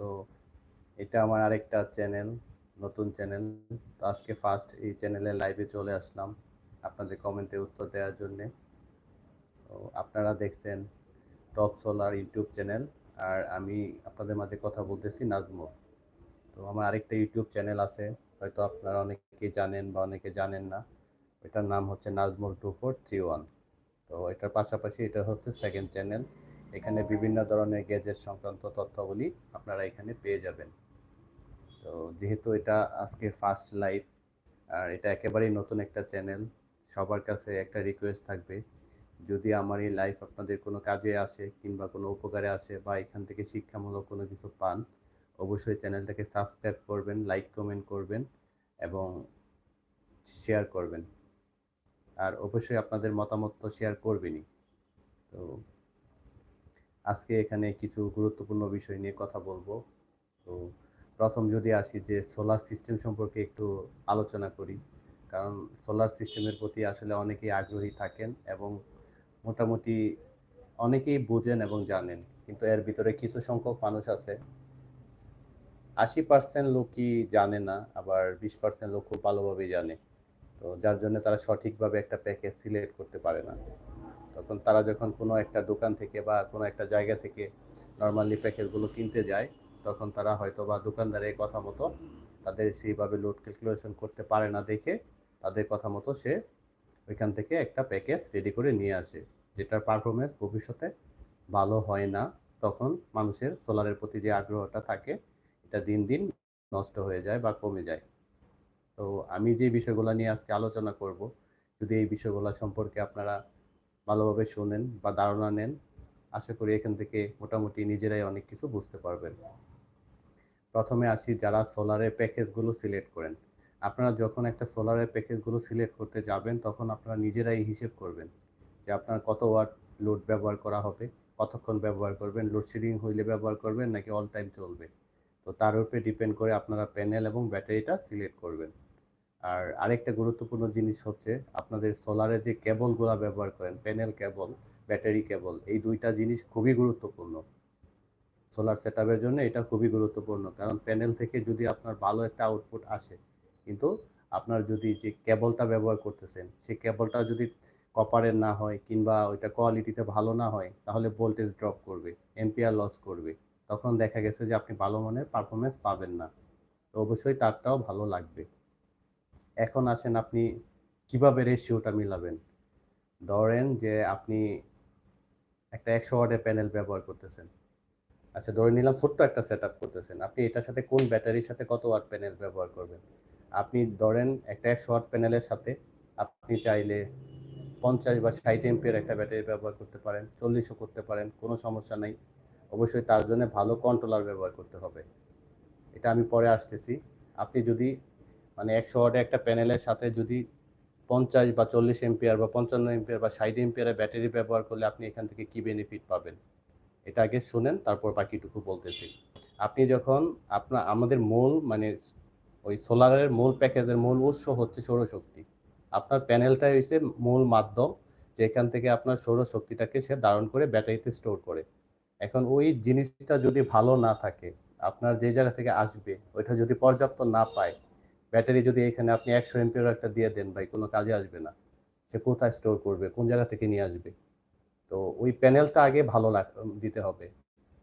তো এটা আমার আরেকটা চ্যানেল নতুন চ্যানেল তো আজকে ফার্স্ট এই চ্যানেলে লাইভে চলে আসলাম আপনাদের কমেন্টে উত্তর দেওয়ার জন্যে। তো আপনারা দেখছেন টপ সোলার ইউটিউব চ্যানেল আর আমি আপনাদের মাঝে কথা বলতেছি নাজমো তো আমার আরেকটা ইউটিউব চ্যানেল আছে, হয়তো আপনারা অনেকে জানেন বা অনেকে জানেন না। এটার নাম হচ্ছে Najmul two four three one. তো এটার পাশাপাশি এটা হচ্ছে সেকেন্ড চ্যানেল এখানে বিভিন্ন ধরনের গ্যাজেট সংক্রান্ত তথ্যগুলি আপনারা এখানে পেয়ে যাবেন। তো যেহেতু এটা আজকে ফার্স্ট লাইভ আর এটা একেবারেই নতুন একটা চ্যানেল সবার কাছে একটা রিকোয়েস্ট থাকবে, যদি আমার এই লাইফ আপনাদের কোনো কাজে আসে কিংবা কোনো উপকারে আসে বা এখান থেকে শিক্ষামূলক কোনো কিছু পান, অবশ্যই চ্যানেলটাকে সাবস্ক্রাইব করবেন লাইক কমেন্ট করবেন এবং শেয়ার করবেন। আর অবশ্যই আপনাদের মতামত তো শেয়ার করবেনই। তো আজকে এখানে কিছু গুরুত্বপূর্ণ বিষয় নিয়ে কথা বলব। তো প্রথম যদি আসি যে সোলার সিস্টেম সম্পর্কে একটু আলোচনা করি, কারণ সোলার সিস্টেমের প্রতি আসলে অনেকেই আগ্রহী থাকেন এবং মোটামুটি অনেকেই বোঝেন এবং জানেন, কিন্তু এর ভিতরে কিছু সংখ্যক মানুষ আছে। আশি পার্সেন্ট লোকই জানে না, আবার বিশ পার্সেন্ট লোক খুব ভালোভাবেই জানে। তো যার জন্য তারা সঠিকভাবে একটা প্যাকেজ সিলেক্ট করতে পারে না। তখন তারা যখন কোনো একটা দোকান থেকে বা কোনো একটা জায়গা থেকে নর্মালি প্যাকেজগুলো কিনতে যায়, তখন তারা হয়তো বা দোকানদারের কথা মতো তাদের সেইভাবে লোড ক্যালকুলেশন করতে পারে না দেখে তাদের কথা মতো সে ওইখান থেকে একটা প্যাকেজ রেডি করে নিয়ে আসে। যেটার পারফরমেন্স ভবিষ্যতে ভালো হয় না, তখন মানুষের সোলারের প্রতি যে আগ্রহটা থাকে, এটা দিন দিন নষ্ট হয়ে যায় বা কমে যায়। তো আমি যে বিষয়গুলো নিয়ে আজকে আলোচনা করব, যদি এই বিষয়গুলো সম্পর্কে আপনারা ভালোভাবে শোনেন বা ধারণা নেন, আশা করি এখান থেকে মোটামুটি নিজেরাই অনেক কিছু বুঝতে পারবেন। প্রথমে আসি যারা সোলারের প্যাকেজগুলো সিলেক্ট করেন। আপনারা যখন একটা সোলারের প্যাকেজগুলো সিলেক্ট করতে যাবেন, তখন আপনারা নিজেরাই হিসেব করবেন যে আপনার কত ওয়াট লোড ব্যবহার করা হবে, কতক্ষণ ব্যবহার করবেন লোডশেডিং হইলে ব্যবহার করবেন নাকি অল টাইম চলবে। তো তার উপরে ডিপেন্ড করে আপনারা প্যানেল এবং ব্যাটারিটা সিলেক্ট করবেন। আর আরেকটা গুরুত্বপূর্ণ জিনিস হচ্ছে আপনাদের সোলারে যে কেবলগুলো ব্যবহার করেন প্যানেল কেবল ব্যাটারি কেবল এই দুইটা জিনিস খুবই গুরুত্বপূর্ণ। সোলার সেট জন্য এটা খুবই গুরুত্বপূর্ণ। কারণ প্যানেল থেকে যদি আপনার ভালো একটা আউটপুট আসে, কিন্তু আপনার যদি যে কেবলটা ব্যবহার করতেছেন সেই কেবলটা যদি কপারের না হয় কিংবা ওইটা কোয়ালিটিতে ভালো না হয়, তাহলে ভোল্টেজ ড্রপ করবে এম্পিয়ার লস করবে। তখন দেখা গেছে যে আপনি ভালো মানের পারফরমেন্স পাবেন না। তো অবশ্যই তারটাও ভালো লাগবে। এখন আসেন আপনি কীভাবে রেশিওটা মিলাবেন? ধরেন যে আপনি একটা একশো ওয়াটের প্যানেল ব্যবহার করতেছেন। আচ্ছা ধরে নিলাম ছোট্ট একটা সেট করতেছেন। আপনি এটার সাথে কোন ব্যাটারির সাথে কত ওয়াট প্যানেল ব্যবহার করবেন? আপনি ধরেন একটা একশো ওয়াট প্যানেলের সাথে আপনি চাইলে পঞ্চাশ বা ষাট এমপিয়ার একটা ব্যাটারি ব্যবহার করতে পারেন, চল্লিশও করতে পারেন, কোনো সমস্যা নেই। অবশ্যই তার জন্য ভালো কন্ট্রোলার ব্যবহার করতে হবে। এটা আমি পরে আসতেছি। আপনি যদি মানে একশো ওয়াটে একটা প্যানেলের সাথে যদি পঞ্চাশ বা চল্লিশ এমপিয়ার বা পঞ্চান্ন এমপিয়ার বা ষাট এমপিয়ারের ব্যাটারি ব্যবহার করলে আপনি এখান থেকে কি বেনিফিট পাবেন? এটা আগে শুনেন, তারপর বাকিটুকু বলতেছি। আপনি যখন আপনার আমাদের মূল মানে ওই সোলারের মূল প্যাকেজের মূল উৎস হচ্ছে সৌরশক্তি। আপনার প্যানেলটাই হচ্ছে মূল মাধ্যম, যেখান থেকে আপনার সৌরশক্তিটাকে সে ধারণ করে ব্যাটারিতে স্টোর করে। এখন ওই জিনিসটা যদি ভালো না থাকে, আপনার যে জায়গা থেকে আসবে, ওইটা যদি পর্যাপ্ত না পায় ব্যাটারি যদি এখানে আপনি একশো এমপির একটা দিয়ে দেন ভাই, কোনো কাজে আসবে না। সে কোথায় স্টোর করবে? কোন জায়গা থেকে নিয়ে আসবে? তো ওই প্যানেলটা আগে ভালো দিতে হবে।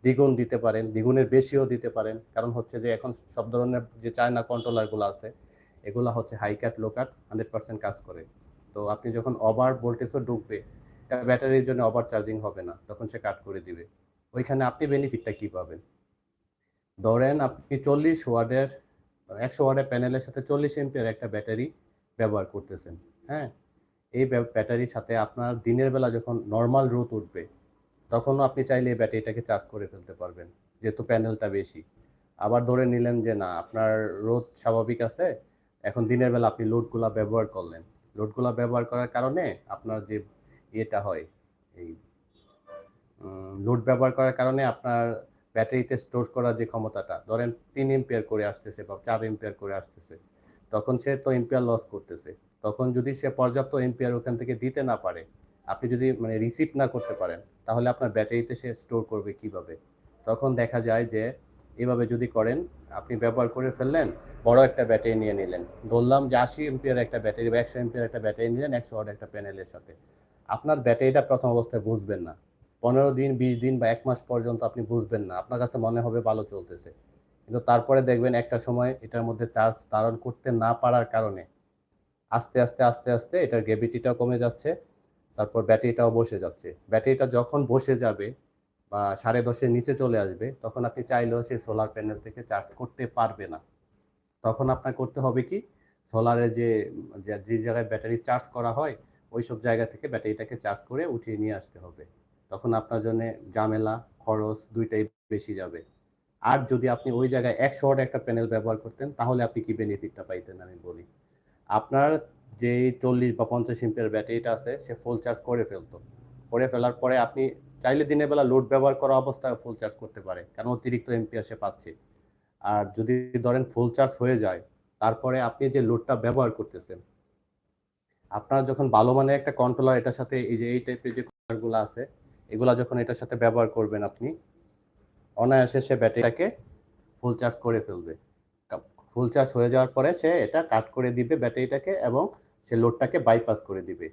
দ্বিগুণ দিতে পারেন, দ্বিগুণের বেশিও দিতে পারেন। কারণ হচ্ছে যে এখন সব ধরনের যে চায়না কন্ট্রোলারগুলো আছে, এগুলো হচ্ছে high cut low cut hundred percent কাজ করে। তো আপনি যখন ওভার ভোল্টেজও ঢুকবে ব্যাটারির জন্য ওভার চার্জিং হবে না। তখন সে কাট করে দিবে। ওইখানে আপনি বেনিফিটটা কি পাবেন? ধরেন আপনি চল্লিশ ওয়ার্ডের একশো ওয়ার্ডের প্যানেলের সাথে চল্লিশ এমপিয়ার একটা ব্যাটারি ব্যবহার করতেছেন হ্যাঁ? এই ব্যাটারির সাথে আপনার দিনের বেলা যখন নর্মাল রোদ উঠবে, তখনও আপনি চাইলে এই ব্যাটারিটাকে চার্জ করে ফেলতে পারবেন, যেহেতু প্যানেলটা বেশি। আবার ধরে নিলেন যে না, আপনার রোদ স্বাভাবিক আছে, এখন দিনের বেলা আপনি লোডগুলা ব্যবহার করলেন। লোডগুলা ব্যবহার করার কারণে আপনার যে ইয়েটা হয়, এই লোড ব্যবহার করার কারণে আপনার ব্যাটারিতে স্টোর করার যে ক্ষমতাটা, ধরেন তিন এম্পিয়ার করে আসতেছে বা চার এম্পিয়ার করে আসতেছে, তখন সে তো এম্পিয়ার লস করতেছে। তখন যদি সে পর্যাপ্ত এম্পিয়ার ওখান থেকে দিতে না পারে, আপনি যদি মানে রিসিভ না করতে পারেন, তাহলে আপনার ব্যাটারিতে সে স্টোর করবে কীভাবে? তখন দেখা যায় যে, এভাবে যদি করেন, আপনি ব্যবহার করে ফেললেন, বড় একটা ব্যাটারি নিয়ে নিলেন। ধরলাম যে আশি এমপিয়ার একটা ব্যাটারি বা একশো এমপিয়ার একটা ব্যাটারি নিলেন, একশো ওয়াট একটা প্যানেলের সাথে। আপনার ব্যাটারিটা প্রথম অবস্থায় বুঝবেন না। পনেরো দিন, বিশ দিন বা এক মাস পর্যন্ত আপনি বুঝবেন না। আপনার কাছে মনে হবে ভালো চলতেছে। কিন্তু তারপরে দেখবেন একটা সময় এটার মধ্যে চার্জ ধারণ করতে না পারার কারণে আস্তে আস্তে আস্তে আস্তে এটার গ্রেভিটিটাও কমে যাচ্ছে, তারপর ব্যাটারিটাও বসে যাচ্ছে। ব্যাটারিটা যখন বসে যাবে বা সাড়ে দশের নিচে চলে আসবে, তখন আপনি চাইলেও সেই সোলার প্যানেল থেকে চার্জ করতে পারবে না। তখন আপনার করতে হবে কি? সোলারে যে, যে- জায়গায় ব্যাটারি চার্জ করা হয় ওই সব জায়গা থেকে ব্যাটারিটাকে চার্জ করে উঠিয়ে নিয়ে আসতে হবে। তখন আপনার জন্য ঝামেলা, খরচ দুইটাই বেশি যাবে। আর যদি আপনি ওই জায়গায় একশো ওয়াট একটা প্যানেল ব্যবহার করতেন, তাহলে আপনি কি বেনিফিটটা পাইতেন আমি বলি। আপনার যে চল্লিশ বা পঞ্চাশ এমপিয়ার ব্যাটারিটা আছে, সে ফুল চার্জ করে ফেলতো। করে ফেলার পরে আপনি চাইলে দিনের বেলা লোড ব্যবহার করা অবস্থায় ফুল চার্জ করতে পারে, কারণ অতিরিক্ত এমপিয়ার সে পাচ্ছে। আর যদি ধরেন ফুল চার্জ হয়ে যায়, তারপরে আপনি যে লোডটা ব্যবহার করতেছেন, আপনার যখন ভালো মানের একটা কন্ট্রোলার এটার সাথে এই যে এই টাইপের যে কন্ট্রোলারগুলো আছে এগুলা যখন এটার সাথে ব্যবহার করবেন আপনি, অনায়াসে সে ব্যাটারিটাকে ফুল চার্জ করে ফেলবে। ফুল চার্জ হয়ে যাওয়ার পরে সে এটা কাট করে দিবে ব্যাটারিটাকে এবং সে লোডটাকে বাইপাস করে দিবে।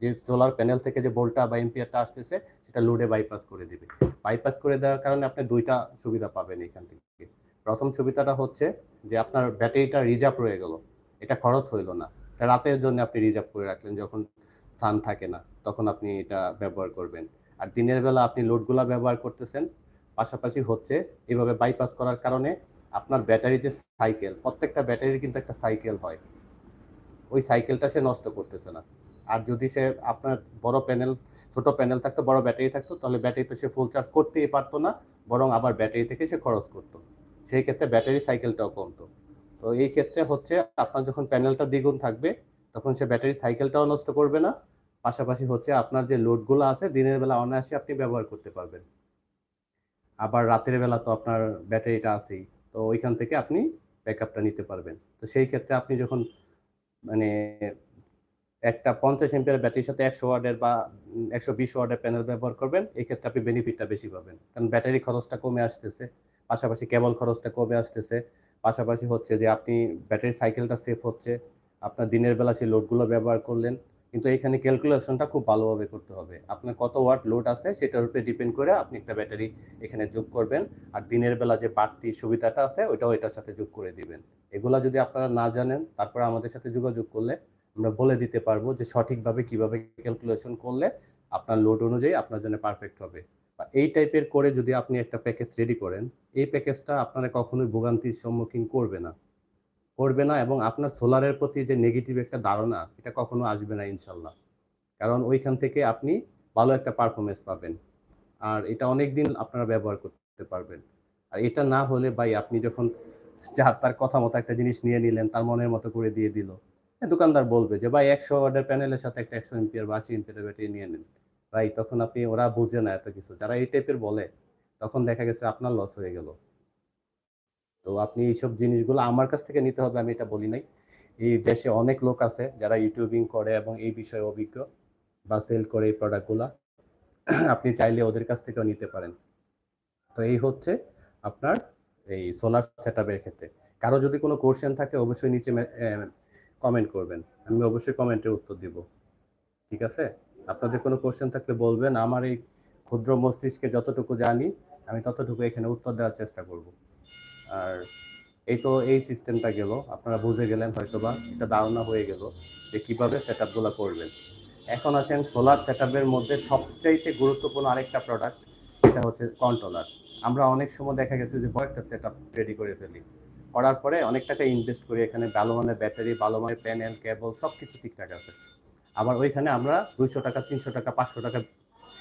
যে সোলার প্যানেল থেকে যে ভোল্টটা বা এম্পিয়ারটা আসতেছে, সেটা লোডে বাইপাস করে দিবে। বাইপাস করে দেওয়ার কারণে আপনি দুইটা সুবিধা পাবেন এখান থেকে। প্রথম সুবিধাটা হচ্ছে যে আপনার ব্যাটারিটা রিজার্ভ রয়ে গেল। এটা খরচ হইল না। রাতের জন্য আপনি রিজার্ভ করে রাখলেন, যখন সান থাকে না, তখন আপনি এটা ব্যবহার করবেন। আর দিনের বেলা আপনি লোডগুলা ব্যবহার করতেছেন, পাশাপাশি হচ্ছে এভাবে বাইপাস করার কারণে আপনার ব্যাটারি যে সাইকেল প্রত্যেকটা ব্যাটারির কিন্তু একটা সাইকেল হয়। ওই সাইকেলটা সে নষ্ট করতেছে না। আর যদি সে আপনার বড় প্যানেল ছোট প্যানেল থাকতো, বড় ব্যাটারি থাকতো, তাহলে ব্যাটারিতে সে ফুল চার্জ করতেই পারতো না, বরং আবার ব্যাটারি থেকে সে খরচ করতো। সেই ক্ষেত্রে ব্যাটারি সাইকেলটাও কমতো। তো এই ক্ষেত্রে হচ্ছে আপনার যখন প্যানেলটা দ্বিগুণ থাকবে, তখন সে ব্যাটারি সাইকেলটাও নষ্ট করবে না পাশাপাশি হচ্ছে আপনার যে লোডগুলো আছে, দিনের বেলা অনায়াসে আপনি ব্যবহার করতে পারবেন। আবার রাতের বেলা তো আপনার ব্যাটারিটা আছেই, তো ওইখান থেকে আপনি ব্যাকআপটা নিতে পারবেন। তো সেই ক্ষেত্রে আপনি যখন মানে একটা পঞ্চাশ এমপিয়ার ব্যাটারির সাথে একশো ওয়ার্ডের বা একশো বিশ ওয়ার্ডের প্যানেল ব্যবহার করবেন, এই ক্ষেত্রে আপনি বেনিফিটটা বেশি পাবেন। কারণ ব্যাটারি খরচটা কমে আসতেছে, পাশাপাশি কেবল খরচটা কমে আসতেছে, পাশাপাশি হচ্ছে যে আপনি ব্যাটারি সাইকেলটা সেফ হচ্ছে, আপনার দিনের বেলা সেই লোডগুলো ব্যবহার করলেন কিন্তু এখানে ক্যালকুলেশনটা খুব ভালোভাবে করতে হবে। আপনার কত ওয়াট লোড আছে সেটার উপরে ডিপেন্ড করে আপনি একটা ব্যাটারি এখানে যোগ করবেন আর দিনের বেলা যে বাড়তি সুবিধাটা আছে ওইটাও এটার সাথে যোগ করে দিবেন। এগুলা যদি আপনারা না জানেন, তারপরে আমাদের সাথে যোগাযোগ করলে আমরা বলে দিতে পারব যে সঠিকভাবে কীভাবে ক্যালকুলেশন করলে আপনার লোড অনুযায়ী আপনার জন্য পারফেক্ট হবে। এই টাইপের করে যদি আপনি একটা প্যাকেজ রেডি করেন, এই প্যাকেজটা আপনারা কখনোই ভোগান্তির সম্মুখীন করবে না। করবে না এবং আপনার সোলারের প্রতি যে নেগেটিভ একটা ধারণা এটা কখনো আসবে না ইনশাল্লাহ। কারণ ওইখান থেকে আপনি ভালো একটা পারফরমেন্স পাবেন। আর এটা অনেক দিন আপনারা ব্যবহার করতে পারবেন। আর এটা না হলে ভাই আপনি যখন যার তার কথা মতো একটা জিনিস নিয়ে নিলেন তার মনের মতো করে দিয়ে দিল। হ্যাঁ, দোকানদার বলবে যে ভাই একশো অর্ডার প্যানেলের সাথে একটা একশো এমপিয়ার বা আশি এমপিয়ার ব্যাটারি নিয়ে নেন। ভাই তখন আপনি ওরা বুঝে না এত কিছু। যারা এই টাইপের বলে তখন দেখা গেছে আপনার লস হয়ে গেল। তো আপনি এইসব জিনিসগুলো আমার কাছ থেকে নিতে হবে, আমি এটা বলি নাই। এই দেশে অনেক লোক আছে যারা ইউটিউবিং করে এবং এই বিষয়ে অভিজ্ঞ বা সেল করে এই প্রোডাক্টগুলা আপনি চাইলে ওদের কাছ থেকেও নিতে পারেন। তো এই হচ্ছে আপনার এই সোলার সেট ক্ষেত্রে। কারও যদি কোনো কোশ্চেন থাকে, অবশ্যই নিচে কমেন্ট করবেন। আমি অবশ্যই কমেন্টের উত্তর দিব। ঠিক আছে? আপনাদের কোনো কোশ্চেন থাকলে বলবেন। আমার এই ক্ষুদ্র মস্তিষ্কে যতটুকু জানি, আমি ততটুকু এখানে উত্তর দেওয়ার চেষ্টা করব। আর এই তো এই সিস্টেমটা গেল। আপনারা বুঝে গেলেন হয়তোবা, এটা ধারণা হয়ে গেল যে কীভাবে সেট আপগুলো করবেন। এখন আসেন সোলার সেট মধ্যে সবচাইতে গুরুত্বপূর্ণ আরেকটা প্রোডাক্ট এটা হচ্ছে কন্ট্রোলার আমরা অনেক সময় দেখা গেছে যে বড় একটা সেট রেডি করে ফেলি। করার পরে অনেক টাকা ইনভেস্ট করি এখানে, ভালো মানের ব্যাটারি ভালো মানের প্যানেল কেবল সব কিছু ঠিকঠাক আছে। আবার ওইখানে আমরা দুইশো টাকা, তিনশো টাকা, পাঁচশো টাকা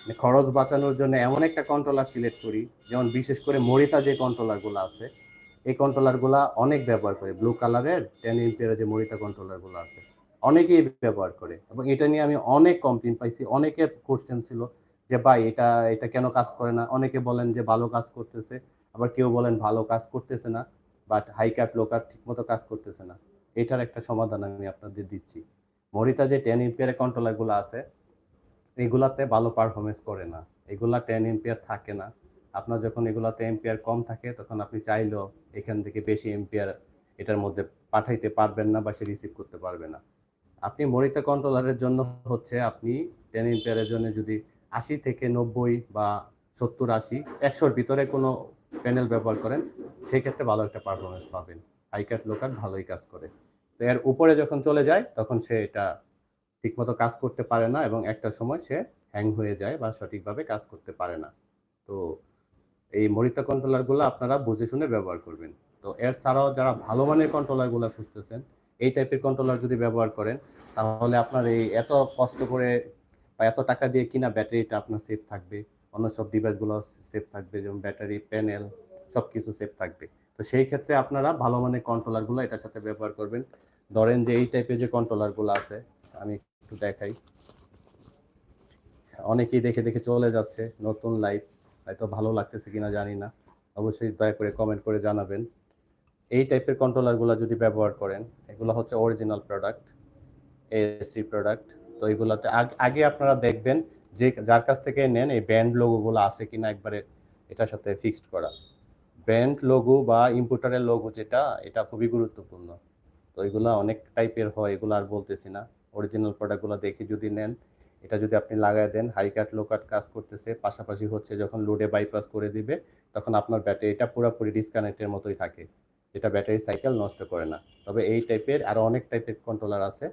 মানে খরচ বাঁচানোর জন্য এমন একটা কন্ট্রোলার সিলেক্ট করি, যেমন বিশেষ করে মরিতা যে কন্ট্রোলারগুলো আছে এই কন্ট্রোলারগুলো অনেক ব্যবহার করে। ব্লু কালারের টেন ইম্পিয়ারের যে মরিতা কন্ট্রোলারগুলো আছে, অনেকেই ব্যবহার করে। এবং এটা নিয়ে আমি অনেক কমপ্লেন পাইছি অনেকের কোশ্চেন ছিল যে, ভাই, এটা এটা কেন কাজ করে না? অনেকে বলেন যে, ভালো কাজ করতেছে। আবার কেউ বলেন, ভালো কাজ করতেছে না বাট হাই কাট লো কাট ঠিক মতো কাজ করতেছে না। এটার একটা সমাধান আমি আপনাদের দিচ্ছি। মরিতা যে টেন ইম্পিয়ারের কন্ট্রোলারগুলো আছে, এগুলাতে ভালো পারফরমেন্স করে না। এগুলা টেন এম্পিয়ার থাকে না। আপনার যখন এগুলাতে এম্পিয়ার কম থাকে, তখন আপনি চাইলেও এখান থেকে বেশি এম্পিয়ার এটার মধ্যে পাঠাইতে পারবেন না বা সে রিসিভ করতে পারবে না। আপনি মরিতা কন্ট্রোলারের জন্য হচ্ছে আপনি টেন এম্পিয়ারের জন্য যদি আশি থেকে নব্বই বা সত্তর আশি, একশোর ভিতরে কোনো প্যানেল ব্যবহার করেন সেক্ষেত্রে ভালো একটা পারফরমেন্স পাবেন। হাইকাট লোকাট ভালোই কাজ করে। তো এর উপরে যখন চলে যায়, তখন সে এটা ঠিকমতো কাজ করতে পারে না এবং একটা সময় সে হ্যাং হয়ে যায় বা সঠিকভাবে কাজ করতে পারে না। তো এই মরিতা কন্ট্রোলারগুলো আপনারা বুঝে শুনে ব্যবহার করবেন। তো এর ছাড়াও যারা ভালো মানের কন্ট্রোলারগুলো খুঁজতেছেন, এই টাইপের কন্ট্রোলার যদি ব্যবহার করেন, তাহলে আপনার এই এত কষ্ট করে বা এত টাকা দিয়ে কিনা ব্যাটারিটা আপনার সেফ থাকবে। অন্য সব ডিভাইসগুলো সেফ থাকবে, যেমন ব্যাটারি প্যানেল সব কিছু সেফ থাকবে। তো সেই ক্ষেত্রে আপনারা ভালো মানের কন্ট্রোলারগুলো এটার সাথে ব্যবহার করবেন। ধরেন যে এই টাইপের যে কন্ট্রোলারগুলো আছে, আমি একটু দেখাই। অনেকেই দেখে দেখে চলে যাচ্ছে নতুন লাইভ হয়তো ভালো লাগতেছে কিনা জানি না। অবশ্যই দয়া করে কমেন্ট করে জানাবেন। এই টাইপের কন্ট্রোলারগুলো যদি ব্যবহার করেন, এগুলো হচ্ছে অরিজিনাল প্রোডাক্ট এসি প্রোডাক্ট তো এগুলোতে আগে আপনারা দেখবেন যে যার কাছ থেকে নেন, এই ব্যান্ড লোগোগুলো আছে কিনা একবারে এটার সাথে ফিক্সড করা। ব্যান্ড লোগো বা ইম্পোর্টারের লোগো যেটা, এটা খুবই গুরুত্বপূর্ণ। তো এগুলো অনেক টাইপের হয়, এগুলো আর বলতেছি না। অরিজিনাল প্রোডাক্টগুলো দেখে যদি নেন এটা যদি আপনি লাগাই দেন হাই কাট লো কাট কাজ করতেছে, পাশাপাশি হচ্ছে যখন লোডে বাইপাস করে দিবে, তখন আপনার ব্যাটারিটা পুরোপুরি ডিসকানেক্টের মতোই থাকে, যেটা ব্যাটারি সাইকেল নষ্ট করে না। তবে এই টাইপের আরও অনেক টাইপের কন্ট্রোলার আছে,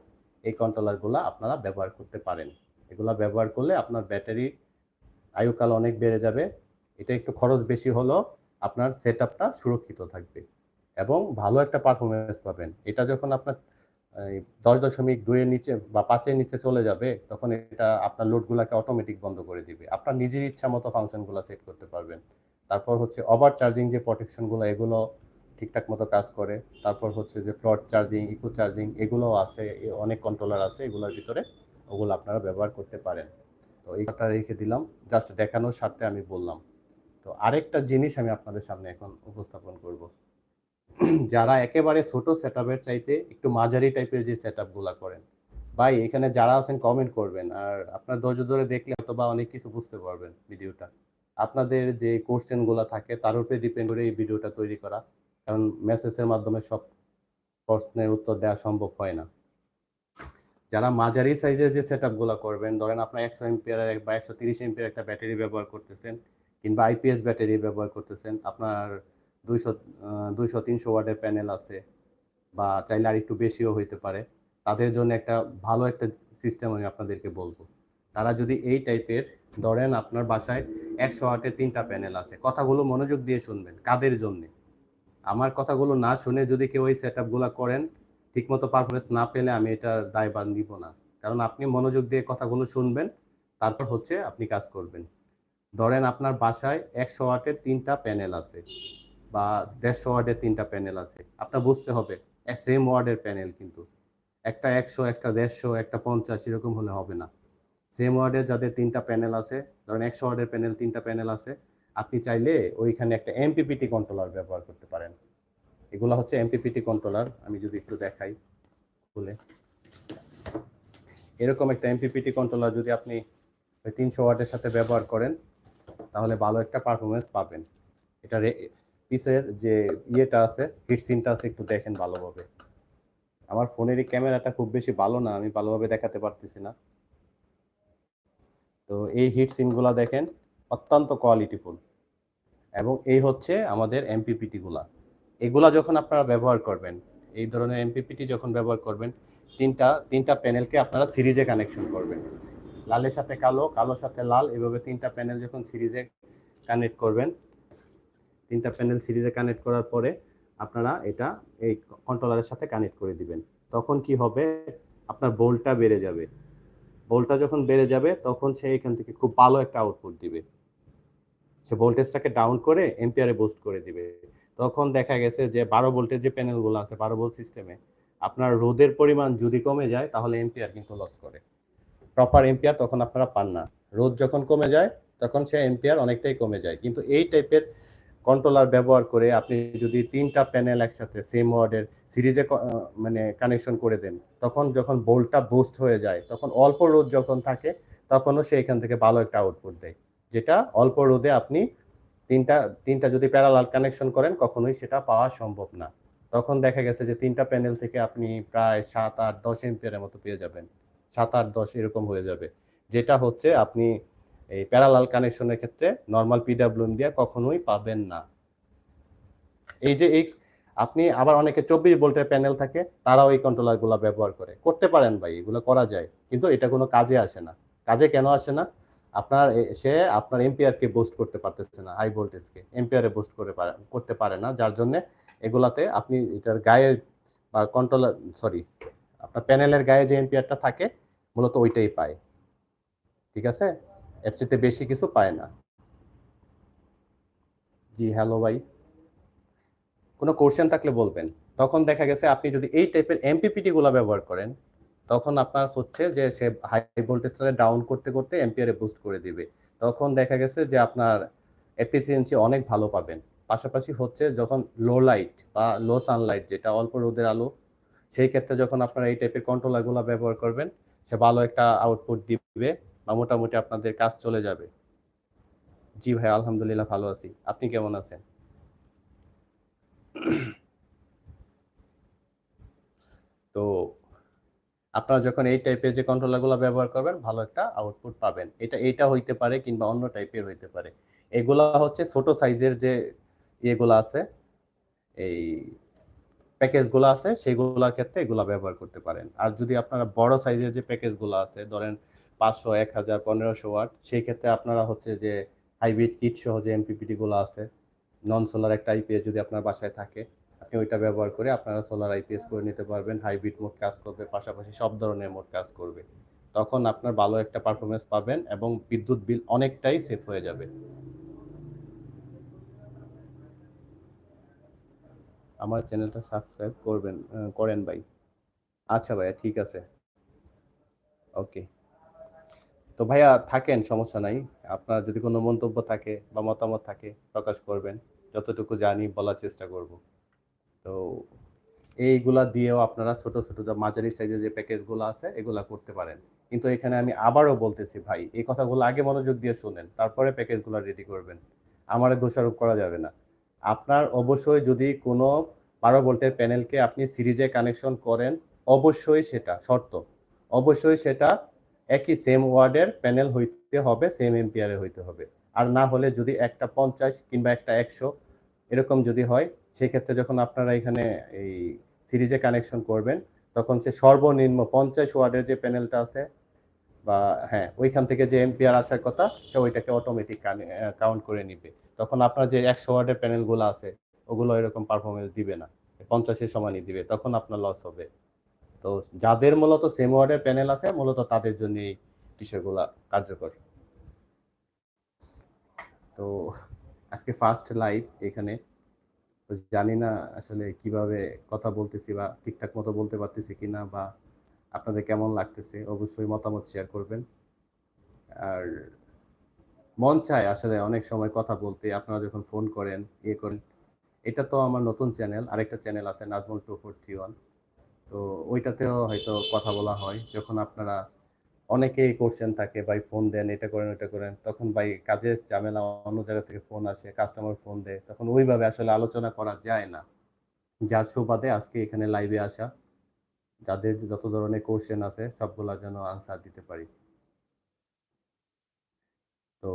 এই কন্ট্রোলারগুলো আপনারা ব্যবহার করতে পারেন। এগুলো ব্যবহার করলে আপনার ব্যাটারি আয়ুকাল অনেক বেড়ে যাবে, এটা একটু খরচ বেশি হলেও আপনার সেট সুরক্ষিত থাকবে এবং ভালো একটা পারফরমেন্স পাবেন। এটা যখন আপনার দশ দশমিক দুইয়ের নিচে বা পাঁচের নিচে চলে যাবে, তখন এটা আপনার লোডগুলোকে অটোমেটিক বন্ধ করে দিবে। আপনার নিজের ইচ্ছা মতো ফাংশনগুলো সেট করতে পারবেন। তারপর হচ্ছে ওভার চার্জিং যে প্রোটেকশনগুলো এগুলো ঠিকঠাক মতো কাজ করে। তারপর হচ্ছে যে ফ্রড চার্জিং ইকো চার্জিং এগুলো আছে অনেক কন্ট্রোলার আছে, এগুলোর ভিতরে ওগুলো আপনারা ব্যবহার করতে পারেন। তো এইটা রেখে দিলাম জাস্ট দেখানোর স্বার্থে আমি বললাম। তো আরেকটা জিনিস আমি আপনাদের সামনে এখন উপস্থাপন করব। যারা একেবারে ছোট সেট চাইতে একটু মাঝারি টাইপের যে সেট করেন, ভাই এখানে যারা আছেন কমেন্ট করবেন আর আপনার ধৈর্য ধরে দেখলে অথবা অনেক কিছু বুঝতে পারবেন ভিডিওটা আপনাদের যে কোশ্চেনগুলো থাকে তার উপরে ডিপেন্ড করে এই ভিডিওটা তৈরি করা, কারণ মেসেজের মাধ্যমে সব প্রশ্নের উত্তর দেওয়া সম্ভব হয় না। যারা মাঝারি সাইজের যে সেট করবেন, ধরেন আপনার একশো এমপিয়ার বা একশো তিরিশ এমপিয়ার একটা ব্যাটারি ব্যবহার করতেছেন কিংবা আইপিএস ব্যাটারি ব্যবহার করতেছেন, আপনার দুইশো দুইশো, তিনশো ওয়ার্ডের প্যানেল আছে বা চাইলে আর একটু বেশিও হইতে পারে। তাদের জন্য একটা ভালো একটা সিস্টেম আমি আপনাদেরকে বলব। তারা যদি এই টাইপের ধরেন আপনার বাসায় একশো ওয়াটের তিনটা প্যানেল আছে, কথাগুলো মনোযোগ দিয়ে শুনবেন কাদের জন্যে? আমার কথাগুলো না শুনে যদি কেউ এই সেট আপগুলো করেন, ঠিকমতো পারফরমেন্স না পেলে আমি এটার দায় বান দিব না। কারণ আপনি মনোযোগ দিয়ে কথাগুলো শুনবেন, তারপর হচ্ছে আপনি কাজ করবেন। ধরেন আপনার বাসায় একশো ওয়াটের তিনটা প্যানেল আছে। বা দেড়শো ওয়ার্ডের তিনটা প্যানেল আছে। আপনার বুঝতে হবে সেম ওয়ার্ডের প্যানেল কিন্তু। একটা একশো, একটা দেড়শো, একটা পঞ্চাশ এরকম হলে হবে না। সেম ওয়ার্ডের যাদের তিনটা প্যানেল আছে, ধরেন একশো ওয়ার্ডের প্যানেল তিনটা প্যানেল আছে, আপনি চাইলে ওইখানে একটা এমপিপিটি কন্ট্রোলার ব্যবহার করতে পারেন। এগুলো হচ্ছে এমপিপিটি কন্ট্রোলার আমি যদি একটু দেখাই বলে এরকম একটা এমপিপিটি কন্ট্রোলার যদি আপনি ওই তিনশো ওয়ার্ডের সাথে ব্যবহার করেন, তাহলে ভালো একটা পারফরমেন্স পাবেন। এটা পিসের যে ইয়েটা আছে হিটসিনটা আছে, একটু দেখেন ভালোভাবে। আমার ফোনের এই ক্যামেরাটা খুব বেশি ভালো না, আমি ভালোভাবে দেখাতে পারতেছি না। তো এই হিট সিনগুলো দেখেন, অত্যন্ত কোয়ালিটিফুল এবং এই হচ্ছে আমাদের এমপিপিটি গুলা এগুলা যখন আপনারা ব্যবহার করবেন, এই ধরনের এমপিপিটি যখন ব্যবহার করবেন, তিনটা তিনটা প্যানেলকে আপনারা সিরিজে কানেকশন করবেন। লালের সাথে কালো, কালোর সাথে লাল, এভাবে তিনটা প্যানেল যখন সিরিজে কানেক্ট করবেন তিনটা প্যানেল সিরিজে কানেক্ট করার পরে আপনারা এটা এই কন্ট্রোলারের সাথে কানেক্ট করে দিবেন। তখন কি হবে? আপনার বোল্টটা বেড়ে যাবে। বোল্টটা যখন বেড়ে যাবে, তখন সে এখান থেকে খুব ভালো একটা আউটপুট দিবে। সে ভোল্টেজটাকে ডাউন করে এম্পিয়ারে বুস্ট করে দিবে। তখন দেখা গেছে যে বারো ভোল্টের যে প্যানেলগুলো আছে, বারো ভোল্ট সিস্টেমে আপনার রোদের পরিমাণ যদি কমে যায়, তাহলে এম্পিয়ার কিন্তু লস করে। প্রপার এম্পিয়ার তখন আপনারা পান না। রোদ যখন কমে যায়, তখন সে এম্পিয়ার অনেকটাই কমে যায়। কিন্তু এই টাইপের কন্ট্রোলার ব্যবহার করে আপনি যদি তিনটা প্যানেল একসাথে সেম ওয়ার্ডের সিরিজে মানে কানেকশন করে দেন, তখন যখন বোল্টটা বুস্ট হয়ে যায়, তখন অল্প রোদ যখন থাকে, তখনও সে এখান থেকে ভালো একটা আউটপুট দেয়। যেটা অল্প রোদে আপনি তিনটা তিনটা যদি প্যারালাল কানেকশন করেন, কখনোই সেটা পাওয়া সম্ভব না। তখন দেখা গেছে যে তিনটা প্যানেল থেকে আপনি প্রায় সাত আট দশ এম্পিয়ারের মতো পেয়ে যাবেন। সাত আট দশ এরকম হয়ে যাবে। যেটা হচ্ছে আপনি এই প্যারালাল কানেকশনের ক্ষেত্রে নর্মাল পিডাব্লিউএম দিয়ে কখনোই পাবেন না। এই যে এই আপনি আবার অনেকে চব্বিশ ভোল্টের প্যানেল থাকে, তারাও এই কন্ট্রোলারগুলো ব্যবহার করে। করতে পারেন ভাই, এগুলো করা যায়। কিন্তু এটা কোনো কাজে আসে না। কাজে কেন আসে না? আপনার সে আপনার এম্পিয়ারকে বুস্ট করতে পারতেছে না হাই ভোল্টেজকে এম্পিয়ারে বুস্ট করে পারে করতে পারে না, যার জন্য এগুলাতে আপনি এটার গায়ে বা কন্ট্রোলার সরি আপনার প্যানেলের গায়ে যে এম্পিয়ারটা থাকে, মূলত ওইটাই পায়। ঠিক আছে? এর চেয়ে বেশি কিছু পায় না। জি হ্যালো ভাই। কোনো কোশ্চেন থাকলে বলবেন। তখন দেখা গেছে আপনি যদি এই টাইপের এমপিপিটি গুলো ব্যবহার করেন, তখন আপনার হচ্ছে যে সে হাই ভোল্টেজটা ডাউন করতে করতে এম্পিয়ারে বুস্ট করে দিবে। তখন দেখা গেছে যে আপনার এফিসিয়েন্সি অনেক ভালো পাবেন। পাশাপাশি হচ্ছে যখন লো লাইট বা লো সানলাইট যেটা অল্প রোদের আলো, সেই ক্ষেত্রে যখন আপনারা এই টাইপের কন্ট্রোলারগুলো ব্যবহার করবেন, সে ভালো একটা আউটপুট দিবে। বা মোটামুটি আপনাদের কাজ চলে যাবে। জি ভাই, আলহামদুলিল্লাহ ভালো আছি। আপনি কেমন আছেন? তো আপনারা যখন এই টাইপের যে কন্ট্রোলারগুলো ব্যবহার করবেন, ভালো একটা আউটপুট পাবেন। এটা এইটা হইতে পারে কিংবা অন্য টাইপের হইতে পারে। এগুলা হচ্ছে ছোট সাইজের যে ইয়েগুলো আছে, এই প্যাকেজগুলো আছে, সেগুলোর ক্ষেত্রে এগুলো ব্যবহার করতে পারেন। আর যদি আপনারা বড় সাইজের যে প্যাকেজগুলো আছে, ধরেন পাঁচশো, এক হাজার, পনেরোশো ওয়াট। সেই ক্ষেত্রে আপনারা হচ্ছে যে হাইব্রিড কিট সহ যে এমপিপিটি গুলো আছে নন সোলার একটা আইপিএস যদি আপনার বাসায় থাকে, আপনি ওইটা ব্যবহার করে আপনারা সোলার আইপিএস করে নিতে পারবেন। হাইব্রিড মোড কাজ করবে, পাশাপাশি সব ধরনের মোড কাজ করবে। তখন আপনার ভালো একটা পারফরমেন্স পাবেন এবং বিদ্যুৎ বিল অনেকটাই সেভ হয়ে যাবে। আমার চ্যানেলটা সাবস্ক্রাইব করবেন করেন ভাই। আচ্ছা ভাইয়া, ঠিক আছে। ওকে তো ভাইয়া থাকেন, সমস্যা নাই। আপনার যদি কোনো মন্তব্য থাকে বা মতামত থাকে, প্রকাশ করবেন। যতটুকু জানি বলার চেষ্টা করব। তো এইগুলা দিয়েও আপনারা ছোট ছোট মাঝারি সাইজের যে প্যাকেজগুলো আছে, এগুলা করতে পারেন। কিন্তু এখানে আমি আবারও বলতেছি ভাই, এই কথাগুলো আগে মনোযোগ দিয়ে শুনেন, তারপরে প্যাকেজগুলো রেডি করবেন। আমারে দোষারোপ করা যাবে না। আপনার অবশ্যই যদি কোনো বারো ভোল্টের প্যানেলকে আপনি সিরিজে কানেকশন করেন, অবশ্যই সেটা শর্ত। অবশ্যই সেটা একই সেম ওয়ার্ডের প্যানেল হইতে হবে সেম এম্পিয়ারের হইতে হবে। আর না হলে যদি একটা পঞ্চাশ কিংবা একটা একশো এরকম যদি হয়, সেক্ষেত্রে যখন আপনারা এখানে এই সিরিজে কানেকশন করবেন, তখন সে সর্বনিম্ন পঞ্চাশ ওয়ার্ডের যে প্যানেলটা আছে বা হ্যাঁ ওইখান থেকে যে এম্পিয়ার আসার কথা, সে ওইটাকে অটোমেটিক কাউন্ট করে নিবে। তখন আপনার যে একশো ওয়ার্ডের প্যানেলগুলো আছে, ওগুলো এরকম পারফরমেন্স দিবে না। পঞ্চাশের সমানই দিবে, তখন আপনার লস হবে। তো যাদের মূলত সেম ওয়ার্ডের প্যানেল আছে, মূলত তাদের জন্য এই বিষয়গুলা কার্যকর। তো আজকে ফার্স্ট লাইভ এখানে। জানি না আসলে কীভাবে কথা বলতেছি বা ঠিকঠাক মতো বলতে পারতেছি কিনা বা আপনাদের কেমন লাগতেছে, অবশ্যই মতামত শেয়ার করবেন। আর মন চায় আসলে অনেক সময় কথা বলতে, আপনারা যখন ফোন করেন ইয়ে করেন, এটা তো আমার নতুন চ্যানেল আরেকটা চ্যানেল আছে Najmul two four three one. তো ওইটাতেও হয়তো কথা বলা হয়। যখন আপনারা অনেকেই কোশ্চেন থাকে, ভাই ফোন দেন, এটা করেন ওটা করেন। তখন ভাই কাজের ঝামেলা অন্য জায়গা থেকে ফোন আসে কাস্টমার ফোন দেয়। তখন ওইভাবে আসলে আলোচনা করা যায় না। যার সুবাদে আজকে এখানে লাইভে আসা, যাদের যত ধরনের কোশ্চেন আছে সবগুলোর জন্য আনসার দিতে পারি। তো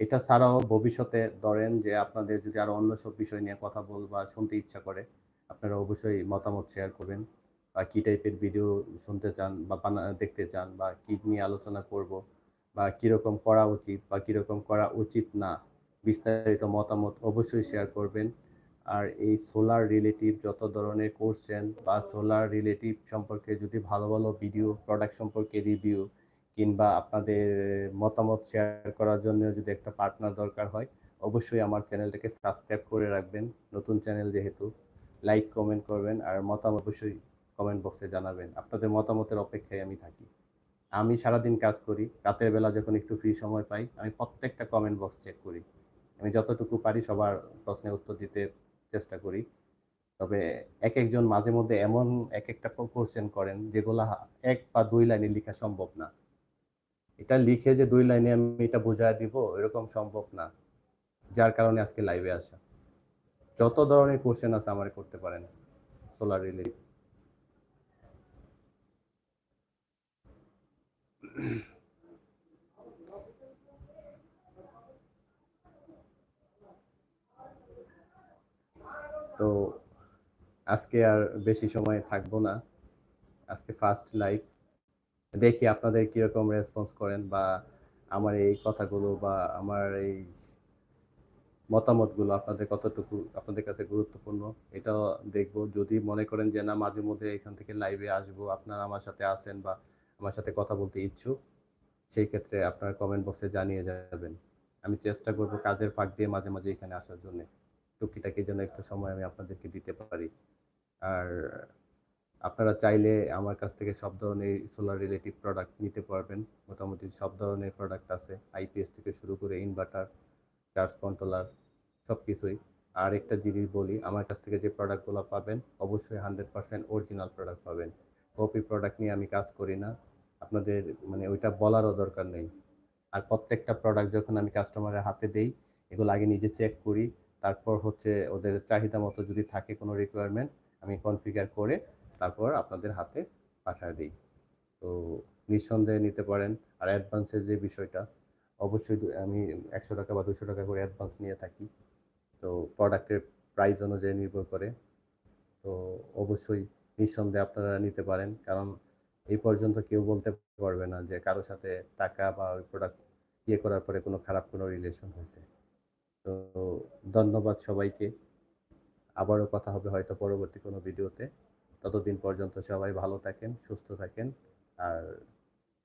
এটা ছাড়াও ভবিষ্যতে ধরেন যে আপনাদের যদি আরও অন্য সব বিষয় নিয়ে কথা বল বা শুনতে ইচ্ছা করে আপনারা অবশ্যই মতামত শেয়ার করবেন, বা কি টাইপের ভিডিও শুনতে চান, বা দেখতে চান, বা কি নিয়ে আলোচনা করব, বা কীরকম করা উচিত, বা কীরকম করা উচিত না, বিস্তারিত মতামত অবশ্যই শেয়ার করবেন। আর এই সোলার রিলেটিভ যত ধরনের কোশ্চেন বা সোলার রিলেটিভ সম্পর্কে যদি ভালো ভালো ভিডিও প্রোডাক্ট সম্পর্কে রিভিউ কিংবা আপনাদের মতামত শেয়ার করার জন্য যদি একটা পার্টনার দরকার হয়, অবশ্যই আমার চ্যানেলটাকে সাবস্ক্রাইব করে রাখবেন, নতুন চ্যানেল যেহেতু। লাইক কমেন্ট করবেন আর মতামত অবশ্যই কমেন্ট বক্সে জানাবেন। আপনাদের মতামতের অপেক্ষায় আমি থাকি। আমি সারাদিন কাজ করি, রাতের বেলা যখন একটু ফ্রি সময় পাই, আমি প্রত্যেকটা কমেন্ট বক্স চেক করি। আমি যতটুকু পারি সবার প্রশ্নের উত্তর দিতে চেষ্টা করি। তবে এক একজন মাঝে মধ্যে এমন এক একটা কোশ্চেন করেন যেগুলা এক বা দুই লাইনে লেখা সম্ভব না। এটা লিখে যে দুই লাইনে আমি এটা বোঝায় দিব, এরকম সম্ভব না। যার কারণে আজকে লাইভে আসা। যত ধরনের কোশ্চেন আছে আমার করতে পারেন সোলার রিলেটেড তো আজকে আর বেশি সময় থাকব না। আজকে ফার্স্ট লাইভ দেখি আপনাদের কীরকম রেসপন্স করেন বা আমার এই কথাগুলো বা আমার এই মতামতগুলো আপনাদের কতটুকু আপনাদের কাছে গুরুত্বপূর্ণ এটাও দেখব। যদি মনে করেন যে, না, মাঝে মধ্যে এখান থেকে লাইভে আসব, আপনারা আমার সাথে আছেন বা আমার সাথে কথা বলতে ইচ্ছুক, সেই ক্ষেত্রে আপনার কমেন্ট বক্সে জানিয়ে যাবেন। আমি চেষ্টা করব কাজের ফাঁক দিয়ে মাঝে মাঝে এখানে আসার জন্য। টুকিটাকি যেন একটু সময় আমি আপনাদেরকে দিতে পারি। আর আপনারা চাইলে আমার কাছ থেকে সব ধরনের সোলার রিলেটিভ প্রোডাক্ট নিতে পারবেন। মোটামুটি সব ধরনের প্রোডাক্ট আছে। আইপিএস থেকে শুরু করে ইনভার্টার চার্জ কন্ট্রোলার সব কিছুই আর একটা জিনিস বলি, আমার কাছ থেকে যে প্রোডাক্টগুলো পাবেন, অবশ্যই হান্ড্রেড পার্সেন্ট অরিজিনাল প্রোডাক্ট পাবেন। কপি প্রোডাক্ট নিয়ে আমি কাজ করি না। আপনাদের মানে ওইটা বলারও দরকার নেই। আর প্রত্যেকটা প্রোডাক্ট যখন আমি কাস্টমারের হাতে দেই, এগুলো আগে নিজে চেক করি। তারপর হচ্ছে ওদের চাহিদা মতো যদি থাকে কোনো রিকোয়ারমেন্ট আমি কনফিগার করে তারপর আপনাদের হাতে পাঠিয়ে দিই। তো নিঃসন্দেহে নিতে পারেন। আর অ্যাডভান্সের যে বিষয়টা অবশ্যই আমি একশো টাকা বা দুশো টাকা করে অ্যাডভান্স নিয়ে থাকি। তো প্রোডাক্টের প্রাইস অনুযায়ী নির্ভর করে। তো অবশ্যই নিঃসন্দেহে আপনারা নিতে পারেন। কারণ এই পর্যন্ত কেউ বলতে পারবে না যে কারোর সাথে টাকা বা ওই প্রোডাক্ট ইয়ে করার পরে কোনো খারাপ কোনো রিলেশন হয়েছে। তো ধন্যবাদ সবাইকে। আবারও কথা হবে হয়তো পরবর্তী কোনো ভিডিওতে। ততদিন পর্যন্ত সবাই ভালো থাকেন, সুস্থ থাকেন। আর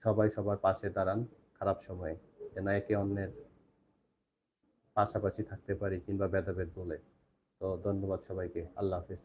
সবাই সবার পাশে দাঁড়ান খারাপ সময়ে। যেন একে অন্যের পাশাপাশি থাকতে পারি কিংবা ভেদাভেদ বলে। তো ধন্যবাদ সবাইকে। আল্লাহ হাফিজ।